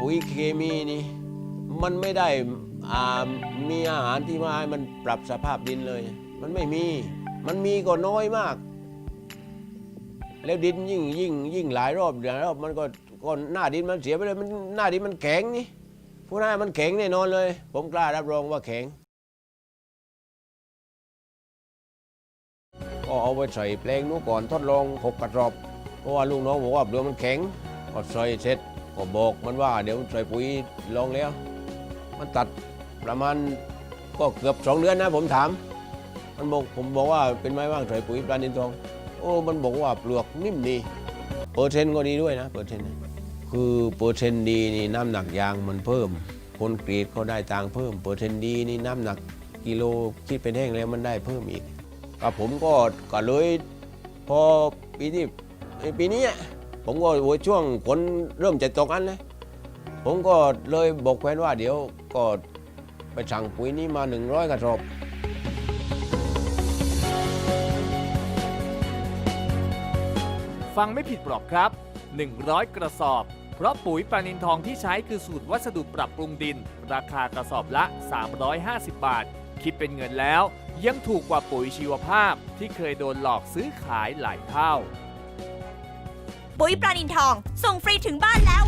ปุ๋ยเคมีนี่มันไม่ได้อ่ามีอาหารที่มาให้มันปรับสภาพดินเลย มันไม่มี มันมีก็น้อยมาก แล้วดินยิ่งยิ่งยิ่งหลายรอบหลายรอบมันก็ก็หน้าดินมันเสียไปเลยมันหน้าดินมันแข็งนี่ผู้หน้ามันแข็งแน่นอนเลย ผมกล้ารับรองว่าแข็งก็เอาไปใส่แปลงนู้ก่อนทดลองหกกระสอบเพราะว่าลูกน้องบอกว่าเดี๋ยวมันแข็งก็ใส่เสร็จ ก็บอกมันว่าเดี๋ยวใส่ปุ๋ยลองแล้ว มันตัดประมาณก็เกือบสองเดือนนะผมถาม มันบอกผมบอกว่าเป็นไม้ว่างใส่ปุ๋ยปลานินทอง โอ้มันบอกว่าปลือกนิ่มดีเปอร์เซ็นต์ก็ดีด้วยนะเปอร์เซ็นต์คือเปอร์เซ็นต์ดีนี่น้ำหนักยางมันเพิ่มคนกรีดเขาได้ตังเพิ่มเปอร์เซ็นต์ดีนี่น้ำหนักกิโลคิดเป็นแห้งแล้วมันได้เพิ่มอีกกับผมก็ก็เลยพอปีที่ปีนี้อะ ผมก็โอ้ยช่วงฝนเริ่มจะตกอันเลยผมก็เลยบอกแฟนว่าเดี๋ยวก็ไปสั่งปุ๋ยนี้มา 100กระสอบฟังไม่ผิดหรอกครับ 100 กระสอบ เพราะปุ๋ยปานินทองที่ใช้คือสูตรวัสดุปรับปรุงดิน ราคากระสอบละ 350 บาท คิดเป็นเงินแล้ว ยังถูกกว่าปุ๋ยชีวภาพที่เคยโดนหลอกซื้อขายหลายเท่า ปุ๋ยปลานินทอง ส่งฟรีถึงบ้านแล้ว